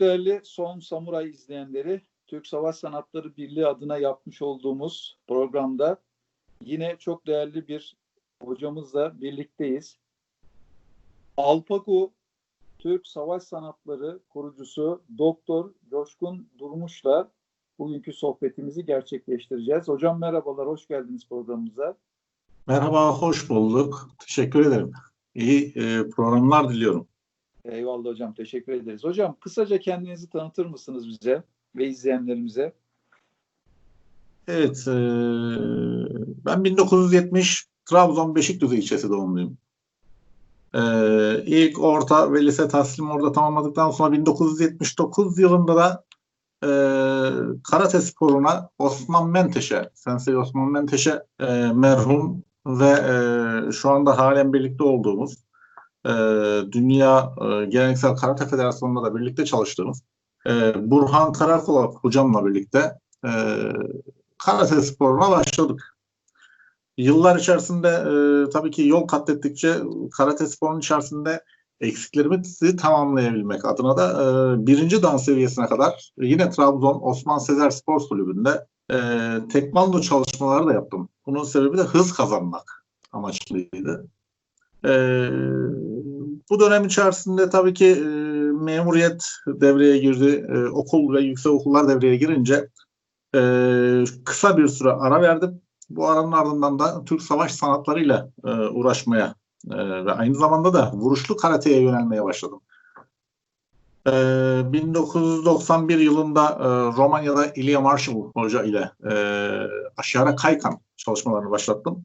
Değerli Son Samuray izleyenleri, Türk Savaş Sanatları Birliği adına yapmış olduğumuz programda yine çok değerli bir hocamızla birlikteyiz. Alpaku Türk Savaş Sanatları kurucusu Doktor Coşkun Durmuş'la bugünkü sohbetimizi gerçekleştireceğiz. Hocam merhabalar, hoş geldiniz programımıza. Merhaba, hoş bulduk. Teşekkür ederim. İyi e, programlar diliyorum. Eyvallah hocam, teşekkür ederiz. Hocam kısaca kendinizi tanıtır mısınız bize ve izleyenlerimize? Evet, e, ben 1970 Trabzon Beşikdüzü ilçesi doğumluyum. E, ilk orta ve lise tahsilimi orada tamamladıktan sonra 1979 yılında da e, karate sporuna Osman Menteşe, Sensei Osman Menteşe e, merhum ve e, şu anda halen birlikte olduğumuz e, Dünya e, Geleneksel Karate Federasyonu'nda da birlikte çalıştığımız e, Burhan Karakola hocamla birlikte e, karate sporuna başladık. Yıllar içerisinde e, tabii ki yol kat ettikçe karate sporunun içerisinde eksiklerimizi tamamlayabilmek adına da e, birinci dan seviyesine kadar yine Trabzon Osman Sezer Spor Kulübü'nde e, tekvando çalışmaları da yaptım. Bunun sebebi de hız kazanmak amaçlıydı. E, bu dönem içerisinde tabii ki e, memuriyet devreye girdi. E, okul ve yüksek okullar devreye girince e, kısa bir süre ara verdim. Bu aranın ardından da Türk savaş sanatlarıyla e, uğraşmaya e, ve aynı zamanda da vuruşlu karateye yönelmeye başladım. E, 1991 yılında e, Romanya'da Ilya Marshall Hoca ile e, Aşara Kaykan çalışmalarını başlattım.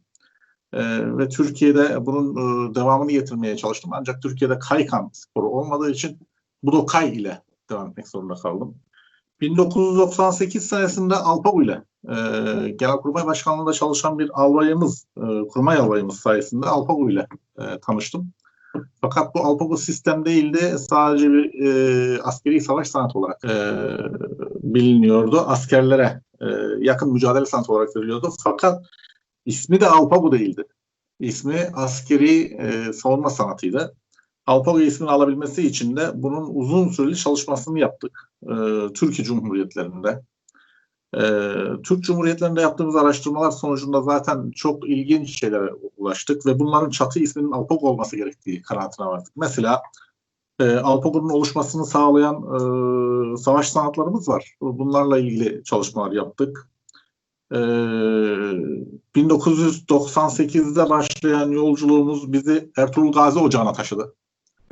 E, ve Türkiye'de bunun e, devamını getirmeye çalıştım. Ancak Türkiye'de Kaykan sporu olmadığı için Budokai ile devam etmek zorunda kaldım. 1998 senesinde Alpagu ile e, Genelkurmay Başkanlığı'nda çalışan bir albayımız, e, kurmay albayımız sayesinde Alpagu ile e, tanıştım. Fakat bu Alpagu sistem değildi. Sadece bir e, askeri savaş sanatı olarak e, biliniyordu. Askerlere e, yakın mücadele sanatı olarak veriliyordu. Fakat ismi de Alpagu değildi. İsmi askeri e, savunma sanatıydı. Alpago ismini alabilmesi için de bunun uzun süreli çalışmasını yaptık. E, Türkiye Cumhuriyetlerinde. E, Türk Cumhuriyetlerinde yaptığımız araştırmalar sonucunda zaten çok ilginç şeylere ulaştık ve bunların çatı isminin Alpago olması gerektiği kanaatine vardık. Mesela e, Alpago'nun oluşmasını sağlayan e, savaş sanatlarımız var. Bunlarla ilgili çalışmalar yaptık. E, 1998'de başlayan yolculuğumuz bizi Ertuğrul Gazi Ocağı'na taşıdı.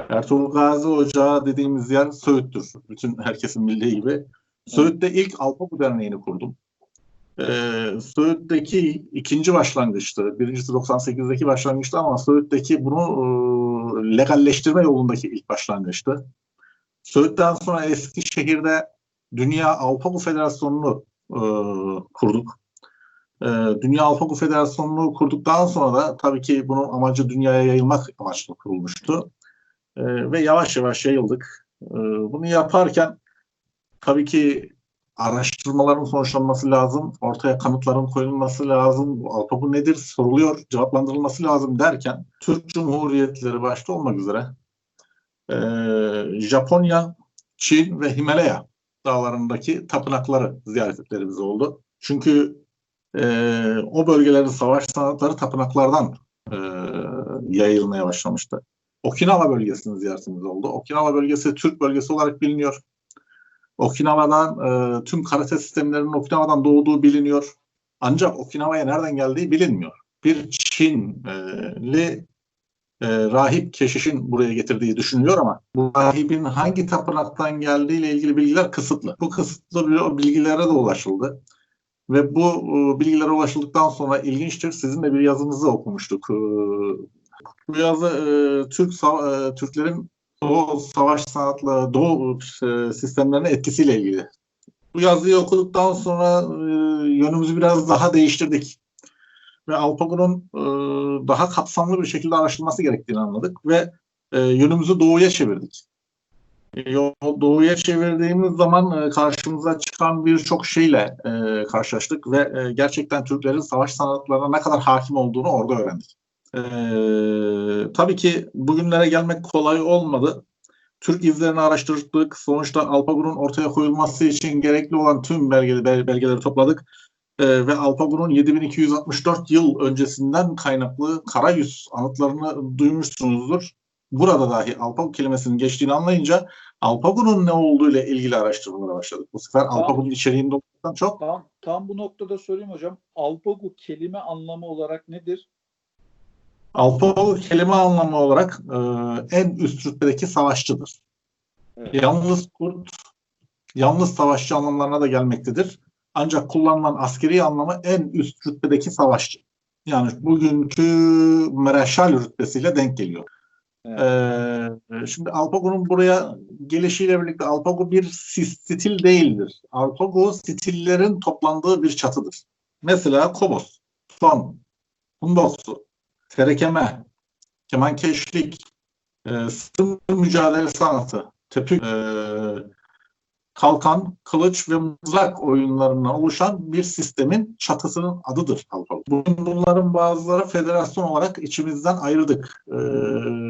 Ertuğrul Gazi Ocağı dediğimiz yer Söğüt'tür. Bütün herkesin bildiği gibi. Söğüt'te ilk Alpaku Derneği'ni kurdum. Ee, Söğüt'teki ikinci başlangıçtı. Birincisi 98'deki başlangıçtı ama Söğüt'teki bunu e, legalleştirme yolundaki ilk başlangıçtı. Söğüt'ten sonra Eskişehir'de Dünya Alpaku Federasyonu'nu e, kurduk. E, Dünya Alpaku Federasyonu'nu kurduktan sonra da tabii ki bunun amacı dünyaya yayılmak amaçlı kurulmuştu. E, ve yavaş yavaş yayıldık. E, bunu yaparken tabii ki araştırmaların sonuçlanması lazım, ortaya kanıtların koyulması lazım, bu nedir soruluyor, cevaplandırılması lazım derken Türk Cumhuriyetleri başta olmak üzere e, Japonya, Çin ve Himalaya dağlarındaki tapınakları ziyaret etlerimiz oldu. Çünkü e, o bölgelerin savaş sanatları tapınaklardan e, yayılmaya başlamıştı. Okinawa bölgesini ziyaretimiz oldu. Okinawa bölgesi Türk bölgesi olarak biliniyor. Okinawa'dan e, tüm karate sistemlerinin Okinawa'dan doğduğu biliniyor. Ancak Okinawa'ya nereden geldiği bilinmiyor. Bir Çinli e, rahip keşişin buraya getirdiği düşünülüyor ama bu rahibin hangi tapınaktan geldiği ile ilgili bilgiler kısıtlı. Bu kısıtlı bilgilere de ulaşıldı. Ve bu e, bilgilere ulaşıldıktan sonra ilginçtir. Sizin de bir yazınızı okumuştuk. E, bu yazı e, Türk e, Türklerin Doğu savaş sanatları, Doğu e, sistemlerine etkisiyle ilgili. Bu yazıyı okuduktan sonra e, yönümüzü biraz daha değiştirdik. Ve Alpago'nun e, daha kapsamlı bir şekilde araştırılması gerektiğini anladık ve e, yönümüzü doğuya çevirdik. Doğuya çevirdiğimiz zaman e, karşımıza çıkan birçok şeyle e, karşılaştık ve e, gerçekten Türklerin savaş sanatlarına ne kadar hakim olduğunu orada öğrendik. Tabii ki bugünlere gelmek kolay olmadı. Türk izlerini araştırdık. Sonuçta Alpagun'un ortaya koyulması için gerekli olan tüm belgeleri, bel- belgeleri topladık. Ee, ve Alpagun'un 7264 yıl öncesinden kaynaklı Karayüz anıtlarını duymuşsunuzdur. Burada dahi Alpagun kelimesinin geçtiğini anlayınca Alpagun'un ne olduğu ile ilgili araştırmalara başladık. Bu sefer Alpagun'un içeriğinde olmaktan çok Tam, tam bu noktada sorayım hocam. Alpagu kelime anlamı olarak nedir? Alpago kelime anlamı olarak e, en üst rütbedeki savaşçıdır. Evet. Yalnız kurt, yalnız savaşçı anlamlarına da gelmektedir. Ancak kullanılan askeri anlamı en üst rütbedeki savaşçı. Yani bugünkü mereşal rütbesiyle denk geliyor. Ee, şimdi Alpago'nun buraya gelişiyle birlikte Alpago bir stil değildir. Alpago stillerin toplandığı bir çatıdır. Mesela Kobos, Son, Hundoksu, Terekeme, Kemankeşlik, e, sırm mücadele sanatı, tepük, e, kalkan, kılıç ve mızrak oyunlarından oluşan bir sistemin çatısının adıdır. Bugün bunların bazıları federasyon olarak içimizden ayırdık. E,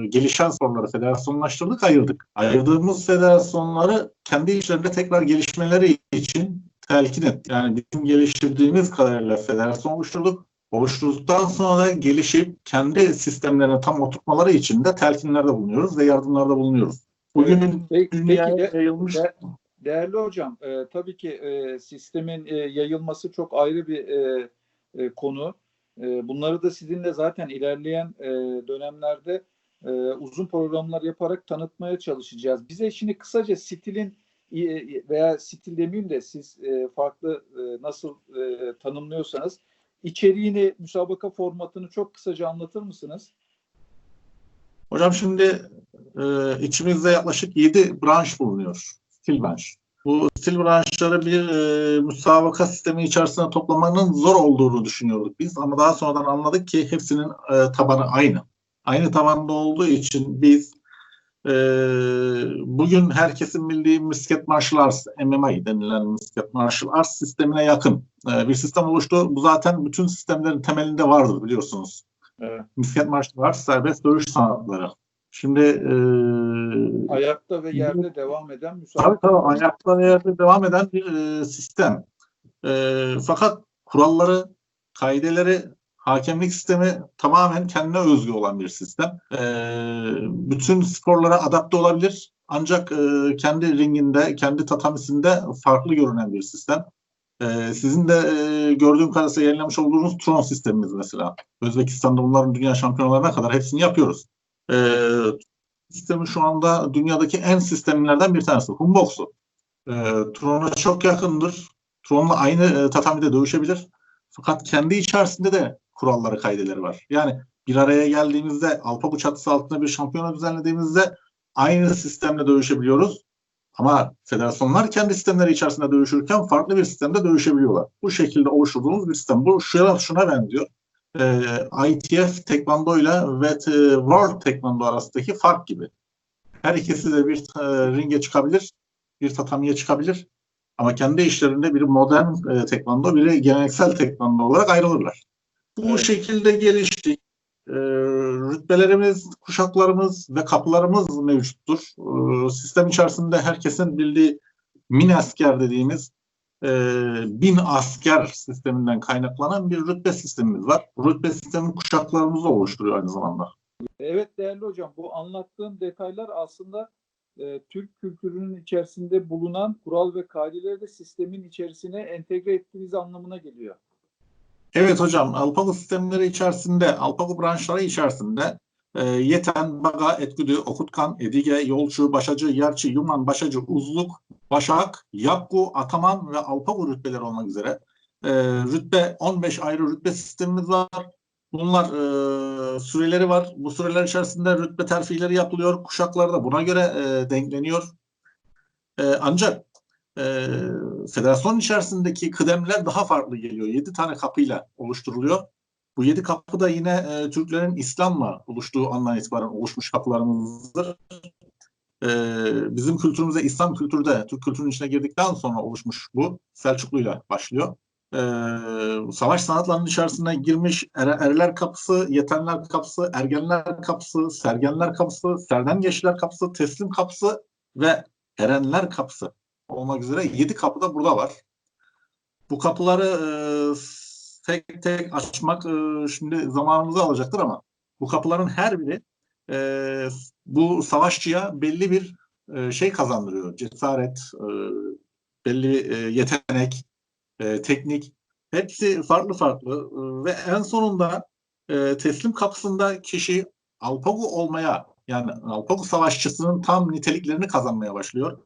gelişen soruları federasyonlaştırdık, ayırdık. Ayırdığımız federasyonları kendi içlerinde tekrar gelişmeleri için telkin ettik. Yani bizim geliştirdiğimiz kadarıyla federasyon oluşturduk. Oluşturduktan sonra da gelişip kendi sistemlerine tam oturtmaları için de telkinlerde bulunuyoruz ve yardımlarda bulunuyoruz. Bugün Peki, dünyaya peki yayılmış de- değerli hocam, e, tabii ki e, sistemin e, yayılması çok ayrı bir e, e, konu. E, bunları da sizinle zaten ilerleyen e, dönemlerde e, uzun programlar yaparak tanıtmaya çalışacağız. Bize şimdi kısaca stilin e, veya stil demeyeyim de siz e, farklı e, nasıl e, tanımlıyorsanız içeriğini, müsabaka formatını çok kısaca anlatır mısınız? Hocam şimdi e, içimizde yaklaşık 7 branş bulunuyor. Stil branş. Bu stil branşları bir e, müsabaka sistemi içerisinde toplamanın zor olduğunu düşünüyorduk biz. Ama daha sonradan anladık ki hepsinin e, tabanı aynı. Aynı tabanda olduğu için biz e, bugün herkesin bildiği misket martial arts, MMA denilen misket martial arts sistemine yakın e, bir sistem oluştu. Bu zaten bütün sistemlerin temelinde vardır biliyorsunuz. Evet. Misket martial arts serbest dövüş sanatları. Şimdi e, Ayakta ve yerde devam eden tabii müsabaka. tabii ayakta ve yerde devam eden bir e, sistem. E, fakat kuralları, kaideleri, hakemlik sistemi tamamen kendine özgü olan bir sistem. E, bütün sporlara adapte olabilir. Ancak e, kendi ringinde, kendi tatamisinde farklı görünen bir sistem. E, sizin de e, gördüğüm kadarıyla yayınlamış olduğunuz Tron sistemimiz mesela. Özbekistan'da bunların dünya şampiyonalarına kadar hepsini yapıyoruz. E, sistemi şu anda dünyadaki en sistemlerden bir tanesi. Humbox'u. E, Tron'a çok yakındır. Tron'la aynı e, tatamide dövüşebilir. Fakat kendi içerisinde de kuralları, kaideleri var. Yani bir araya geldiğimizde Alpago çatısı altında bir şampiyona düzenlediğimizde aynı sistemle dövüşebiliyoruz. Ama federasyonlar kendi sistemleri içerisinde dövüşürken farklı bir sistemde dövüşebiliyorlar. Bu şekilde oluşturduğumuz bir sistem. Bu şuna, şuna benziyor. Ee, ITF Tekvando ile ve e, World Tekvando arasındaki fark gibi. Her ikisi de bir e, ringe çıkabilir, bir tatamiye çıkabilir. Ama kendi işlerinde biri modern e, tekvando, biri geleneksel tekvando olarak ayrılırlar. Bu Evet. şekilde geliştik. E, rütbelerimiz, kuşaklarımız ve kapılarımız mevcuttur. E, sistem içerisinde herkesin bildiği min asker dediğimiz e, bin asker sisteminden kaynaklanan bir rütbe sistemimiz var. Rütbe sistemi kuşaklarımızı oluşturuyor aynı zamanda. Evet değerli hocam bu anlattığım detaylar aslında e, Türk kültürünün içerisinde bulunan kural ve kaideleri de sistemin içerisine entegre ettiğiniz anlamına geliyor. Evet hocam, Alpago sistemleri içerisinde, Alpago branşları içerisinde e, Yeten, Baga, Etküdü, Okutkan, Edige, Yolcu, Başacı, Yerçi, Yuman, Başacı, Uzluk, Başak, Yapgu, Ataman ve Alpago rütbeleri olmak üzere e, rütbe 15 ayrı rütbe sistemimiz var. Bunlar e, süreleri var. Bu süreler içerisinde rütbe terfileri yapılıyor. Kuşaklar da buna göre e, denkleniyor. E, ancak e, federasyon içerisindeki kıdemler daha farklı geliyor. 7 tane kapıyla oluşturuluyor. Bu 7 kapı da yine e, Türklerin İslam'la oluştuğu andan itibaren oluşmuş kapılarımızdır. E, bizim kültürümüze İslam kültürü de Türk kültürünün içine girdikten sonra oluşmuş bu. Selçuklu'yla başlıyor. E, savaş sanatlarının içerisine girmiş er, erler kapısı, yetenler kapısı, ergenler kapısı, sergenler kapısı, serden geçler kapısı, teslim kapısı ve Erenler Kapısı olmak üzere 7 kapı da burada var. Bu kapıları e, tek tek açmak e, şimdi zamanımızı alacaktır ama bu kapıların her biri e, bu savaşçıya belli bir e, şey kazandırıyor. Cesaret, e, belli e, yetenek, e, teknik. Hepsi farklı farklı e, ve en sonunda e, teslim kapısında kişi Alpago olmaya yani Alpago savaşçısının tam niteliklerini kazanmaya başlıyor.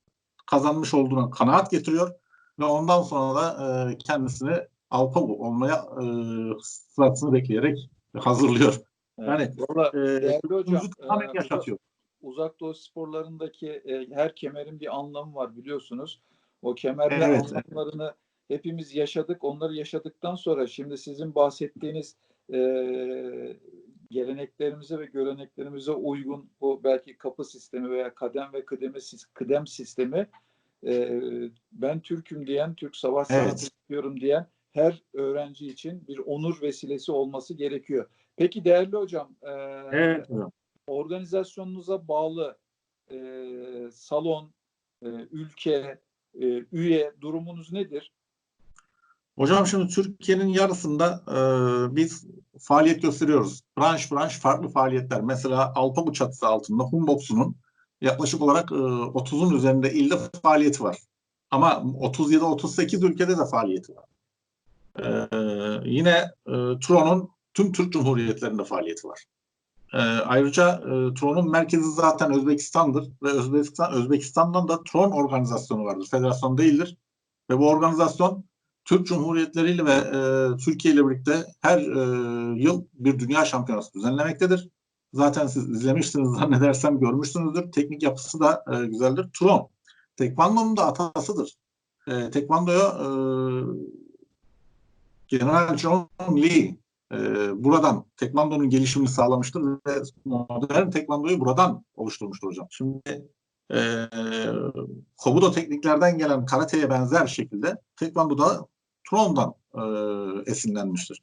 Kazanmış olduğuna kanaat getiriyor ve ondan sonra da e, kendisini Alpago olmaya e, sırasını bekleyerek hazırlıyor. Yani Valla e, değerli hocam, tamamen e, yaşatıyor. uzak doğu sporlarındaki e, her kemerin bir anlamı var biliyorsunuz. O kemerle Evet. anlamlarını hepimiz yaşadık. Onları yaşadıktan sonra şimdi sizin bahsettiğiniz e, geleneklerimize ve göreneklerimize uygun bu belki kapı sistemi veya kadem ve kıdeme sis- kıdem sistemi e, ben Türk'üm diyen, Türk savaş Evet. sanatı istiyorum diyen her öğrenci için bir onur vesilesi olması gerekiyor. Peki değerli hocam, e, Evet. organizasyonunuza bağlı e, salon, e, ülke, e, üye durumunuz nedir? Hocam şimdi Türkiye'nin yarısında e, biz faaliyet gösteriyoruz. Branş branş farklı faaliyetler. Mesela Alpago çatısı altında Humbox'unun yaklaşık olarak e, 30'un üzerinde ilde faaliyeti var. Ama 37-38 ülkede de faaliyeti var. E, yine e, Tron'un tüm Türk Cumhuriyetlerinde faaliyeti var. E, ayrıca e, Tron'un merkezi zaten Özbekistan'dır ve Özbekistan Özbekistan'dan da Tron organizasyonu vardır. Federasyon değildir. Ve bu organizasyon Türk Cumhuriyetleri ile ve e, Türkiye ile birlikte her e, yıl bir dünya şampiyonası düzenlemektedir. Zaten siz izlemişsiniz zannedersem görmüşsünüzdür. Teknik yapısı da e, güzeldir. Tron. Tekvando'nun da atasıdır. E, tekvando'ya e, General John Lee e, buradan tekvando'nun gelişimini sağlamıştır ve modern tekvandoyu buradan oluşturmuştur hocam. Şimdi e, kobudo tekniklerden gelen karateye benzer şekilde tekvando da Tron'dan e, esinlenmiştir.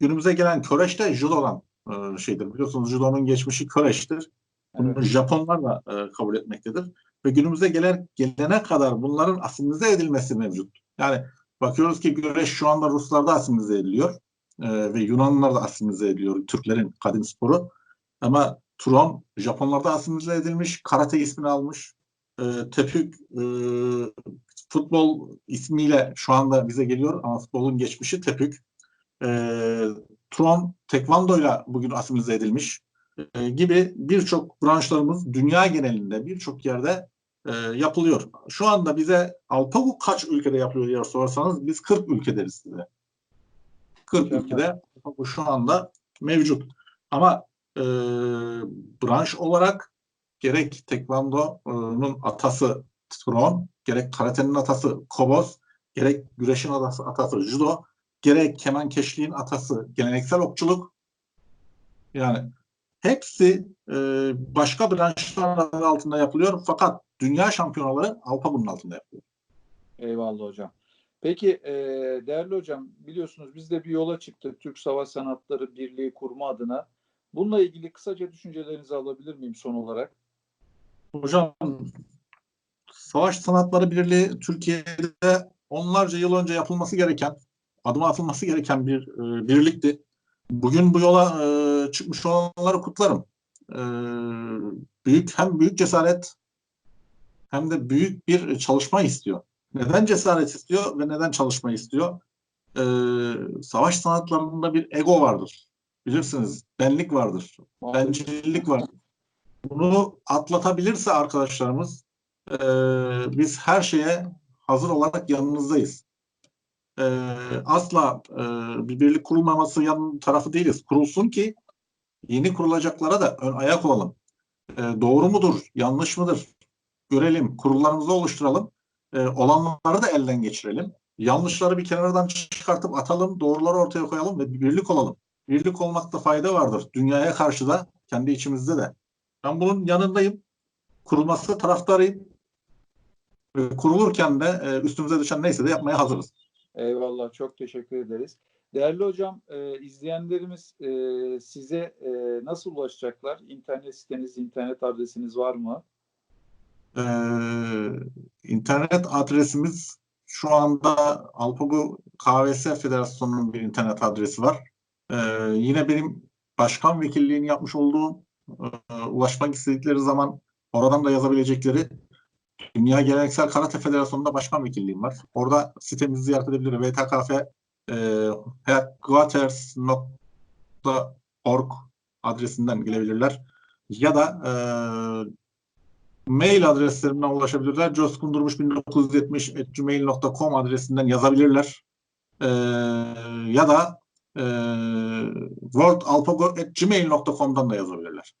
Günümüze gelen köreş de judodan e, şeydir. Biliyorsunuz judonun geçmişi köreştir. Bunu Evet. Japonlar da e, kabul etmektedir. Ve günümüze gelen, gelene kadar bunların asimilize edilmesi mevcut. Yani bakıyoruz ki güreş şu anda Ruslarda asimilize ediliyor. E, ve Yunanlılar da asimilize ediliyor. Türklerin kadim sporu. Ama Tron Japonlarda asimilize edilmiş. Karate ismini almış. E, tepük e, futbol ismiyle şu anda bize geliyor ama futbolun geçmişi tepük. E, Tron tekvandoyla bugün asimilize edilmiş e, gibi birçok branşlarımız dünya genelinde birçok yerde e, yapılıyor. Şu anda bize Alpago kaç ülkede yapılıyor diye sorarsanız biz 40 ülkederiz size. 40 Mükemmel. ülkede Alpago şu anda mevcut. Ama e, branş olarak gerek Tekvando'nun atası Tron, gerek karatenin atası Kobos, gerek güreşin atası, atası Judo, gerek kemankeşliğin atası geleneksel okçuluk. Yani hepsi e, başka branşlar altında yapılıyor fakat dünya şampiyonaları Alpago'nun altında yapılıyor. Eyvallah hocam. Peki e, değerli hocam biliyorsunuz biz de bir yola çıktık Türk Savaş Sanatları Birliği kurma adına. Bununla ilgili kısaca düşüncelerinizi alabilir miyim son olarak? Hocam Savaş Sanatları Birliği Türkiye'de onlarca yıl önce yapılması gereken, adım atılması gereken bir e, birlikti. Bugün bu yola e, çıkmış olanları kutlarım. E, büyük hem büyük cesaret hem de büyük bir çalışma istiyor. Neden cesaret istiyor ve neden çalışma istiyor? E, savaş sanatlarında bir ego vardır. Bilirsiniz, benlik vardır, bencillik vardır. Bunu atlatabilirse arkadaşlarımız e, biz her şeye hazır olarak yanınızdayız. E, asla e, bir birlik kurulmaması yan tarafı değiliz. Kurulsun ki yeni kurulacaklara da ön ayak olalım. E, doğru mudur, yanlış mıdır? Görelim, kurullarımızı oluşturalım. E, olanları da elden geçirelim. Yanlışları bir kenardan çıkartıp atalım, doğruları ortaya koyalım ve bir birlik olalım. Birlik olmakta fayda vardır. Dünyaya karşı da, kendi içimizde de. Ben bunun yanındayım. Kurulması taraftarıyım. Kurulurken de e, üstümüze düşen neyse de yapmaya hazırız. Eyvallah çok teşekkür ederiz. Değerli hocam e, izleyenlerimiz e, size e, nasıl ulaşacaklar? İnternet siteniz, internet adresiniz var mı? Ee, internet adresimiz şu anda Alpago KVS Federasyonu'nun bir internet adresi var. Ee, yine benim başkan vekilliğini yapmış olduğum e, ulaşmak istedikleri zaman oradan da yazabilecekleri Dünya Geleneksel Karate Federasyonu'nda başkan vekilliğim var. Orada sitemizi ziyaret edebilir. VTKF e, adresinden gelebilirler. Ya da e, mail adreslerimden ulaşabilirler. coskundurmuş1970 adresinden yazabilirler. E, ya da e, worldalpago.gmail.com'dan da yazabilirler.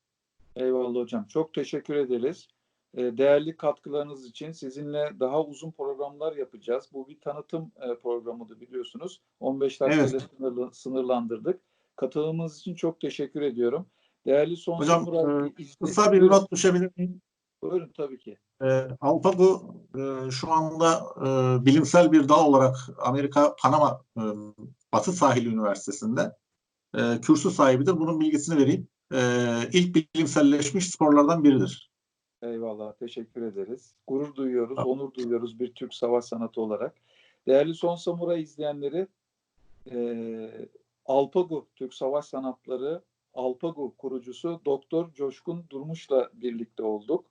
Eyvallah hocam. Çok teşekkür ederiz. E, Değerli katkılarınız için sizinle daha uzun programlar yapacağız. Bu bir tanıtım e, programıdır biliyorsunuz. 15 dakikayla Evet. sınırlı, sınırlandırdık. Katılımınız için çok teşekkür ediyorum. Değerli son Hocam, Samuray e, Kısa bir not düşebilir miyim? Buyurun tabii ki. E, Alpago e, şu anda e, bilimsel bir dal olarak Amerika Panama e, Batı Sahili Üniversitesi'nde e, kürsü sahibidir. Bunun bilgisini vereyim. E, ilk bilimselleşmiş sporlardan biridir. Eyvallah. Teşekkür ederiz. Gurur duyuyoruz, Tamam. onur duyuyoruz bir Türk savaş sanatı olarak. Değerli Son Samuray izleyenleri e, Alpago Türk Savaş Sanatları Alpago kurucusu Doktor Coşkun Durmuş'la birlikte olduk.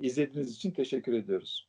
İzlediğiniz için teşekkür ediyoruz.